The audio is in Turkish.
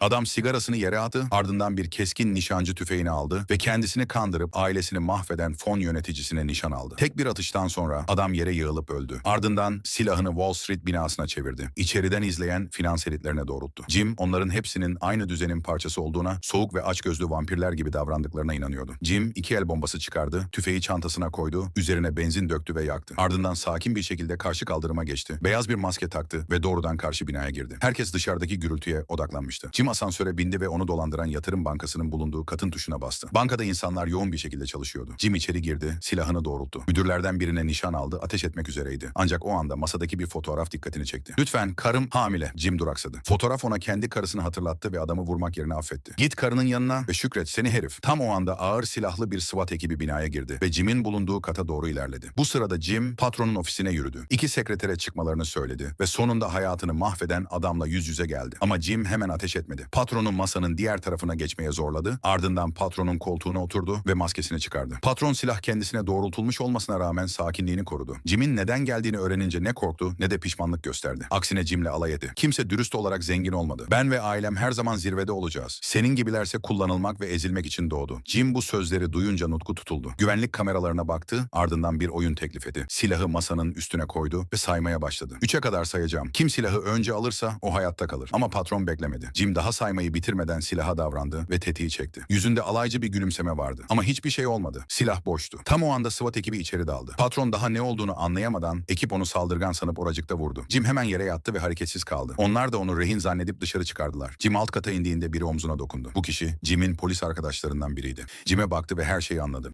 Adam sigarasını yere attı, ardından bir keskin nişancı tüfeğini aldı ve kendisini kandırıp ailesini mahveden fon yöneticisine nişan aldı. Tek bir atıştan sonra adam yere yığılıp öldü. Ardından silahını Wall Street binasına çevirdi. İçeriden izleyen finans elitlerine doğrulttu. Jim onların hepsinin aynı düzenin parçası olduğuna, soğuk ve açgözlü vampirler gibi davrandıklarına inanıyordu. Jim iki el bombası çıkardı, tüfeği çantasına koydu, üzerine benzin döktü ve yaktı. Ardından sakin bir şekilde karşı kaldırıma geçti. Beyaz bir maske taktı ve doğrudan karşı binaya girdi. Herkes dışarıdaki gürültüye odaklanmıştı. Jim asansöre bindi ve onu dolandıran yatırım bankasının bulunduğu katın tuşuna bastı. Bankada insanlar yoğun bir şekilde çalışıyordu. Jim içeri girdi, silahını doğrulttu. Müdürlerden birine nişan aldı, ateş etmek üzereydi. Ancak o anda masadaki bir fotoğraf dikkatini çekti. Lütfen karım hamile. Jim duraksadı. Fotoğraf ona kendi karısını hatırlattı ve adamı vurmak yerine affetti. Git karının yanına ve şükret seni herif. Tam o anda ağır silahlı bir SWAT ekibi binaya girdi ve Jim'in bulunduğu kata doğru ilerledi. Bu sırada Jim patronun ofisine yürüdü. İki sekretere çıkmalarını söyledi ve sonunda hayatını mahveden adamla yüz yüze geldi. Ama Jim hemen ateş etmedi. Patronu masanın diğer tarafına geçmeye zorladı. Ardından patronun koltuğuna oturdu ve maskesini çıkardı. Patron silah kendisine doğrultulmuş olmasına rağmen sakinliğini korudu. Jim'in neden geldiğini öğrenince ne korktu ne de pişmanlık gösterdi. Aksine Jim'le alay etti. Kimse dürüst olarak zengin olmadı. Ben ve ailem her zaman zirvede olacağız. Senin gibilerse kullanılmak ve ezilmek için doğdu. Jim bu sözleri duyunca nutku tutuldu. Güvenlik kameralarına baktı, ardından bir oyun teklif etti. Silahı masanın üstüne koydu ve saymaya başladı. Üçe kadar sayacağım. Kim silahı önce alırsa o hayatta kalır. Ama patron beklemedi. Jim daha saymayı bitirmeden silaha davrandı ve tetiği çekti. Yüzünde alaycı bir gülümseme vardı. Ama hiçbir şey olmadı. Silah boştu. Tam o anda SWAT ekibi içeri daldı. Patron daha ne olduğunu anlayamadan ekip onu saldırgan sanıp oracıkta vurdu. Jim hemen yere yattı ve hareketsiz kaldı. Onlar da onu rehin zannedip dışarı çıkardılar. Jim alt kata indiğinde biri omzuna dokundu. Bu kişi Jim'in polis arkadaşlarından biriydi. Jim'e baktı ve her şeyi anladı.